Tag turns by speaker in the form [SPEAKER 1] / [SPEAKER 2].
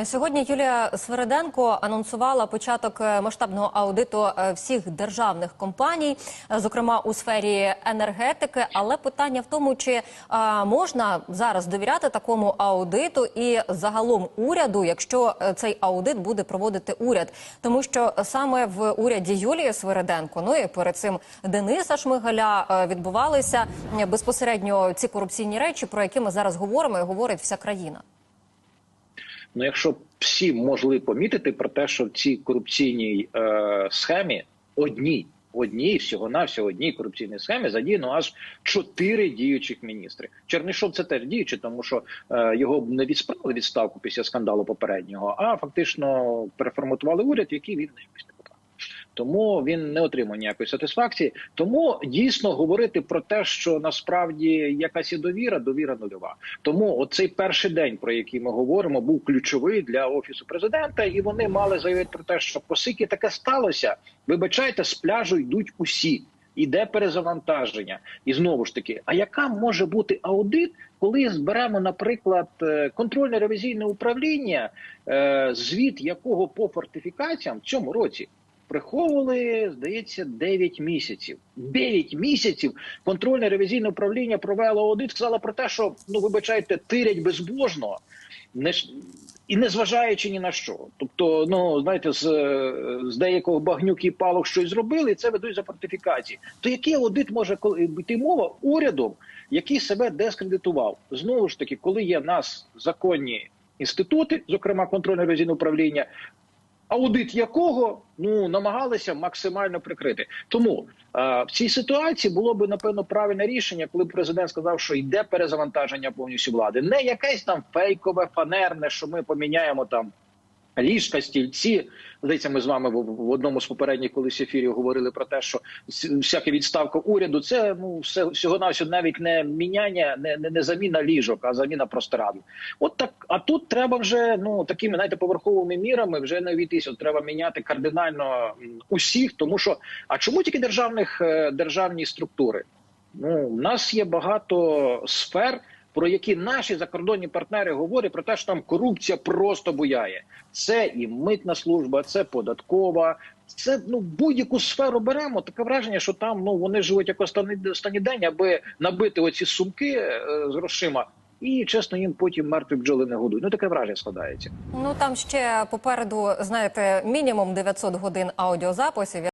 [SPEAKER 1] Е, Сьогодні Юлія Свереденко анонсувала початок е, масштабного аудиту е, всіх державних компаній, зокрема у сфері енергетики. Але питання в тому, чи можна зараз довіряти такому аудиту і загалом уряду, якщо цей аудит буде проводити уряд, тому що саме в уряді Юлії Свереденко, ну і перед цим Дениса Шмигаля відбувалися безпосередньо ці корупційні речі, про які ми зараз говоримо, і говорить вся країна.
[SPEAKER 2] Ну, якщо всі могли помітити про те, що в цій корупційній е, схемі одній, одній всього на всього одній корупційній схемі задіяно аж чотири діючих міністри. Чернишов це теж діючий, тому що е, його не відсправили відставку після скандалу попереднього, а фактично переформатували уряд, в який він не. Тому він не отримав ніякої сатисфакції. Тому дійсно говорити про те, що насправді якась і довіра, довіра нульова. Тому оцей перший день, про який ми говоримо, був ключовий для офісу президента, і вони мали заявити про те, що оскільки таке сталося, вибачайте, з пляжу йдуть усі. Іде перезавантаження, і знову ж таки, а яка може бути аудит, коли зберемо, наприклад, е, контрольне ревізійне управління, е, звіт якого по фортифікаціям в цьому році приховували, здається, 9 місяців. 9 місяців контрольне ревізійне управління провело аудит, сказало про те, що ну вибачайте, тирять безбожно, не ж- і не зважаючи ні на що. Тобто, ну знаєте, з, з деякого багнюк і палок щось зробили, і це ведуть за фортифікації. То який аудит може йти мова урядом, який себе дескредитував? Знову ж таки, коли є в нас законні інститути, зокрема контрольне ревізійне управління, аудит якого ну намагалися максимально прикрити. Тому е, в цій ситуації було би напевно правильне рішення, коли б президент сказав, що йде перезавантаження повністю влади, не якесь там фейкове, фанерне, що ми поміняємо там. Ліжка, стільці, здається, ми з вами в, одному з попередніх колись ефірів говорили про те, що всяка відставка уряду це ну все всього навсього навіть не міняння, не, не, не заміна ліжок, а заміна простирадл. От так, а тут треба вже ну такими знаєте, поверховими мірами вже не обійтися. От Треба міняти кардинально усіх, тому що а чому тільки державних е, державні структури? Ну в нас є багато сфер. Про які наші закордонні партнери говорять про те, що там корупція просто буяє. Це і митна служба, це податкова, це ну будь-яку сферу беремо. Таке враження, що там ну вони живуть як останній день, аби набити оці сумки е, з грошима, і чесно їм потім мертві бджоли не годують. Ну таке враження складається.
[SPEAKER 1] Ну там ще попереду, знаєте, мінімум 900 годин аудіозаписів.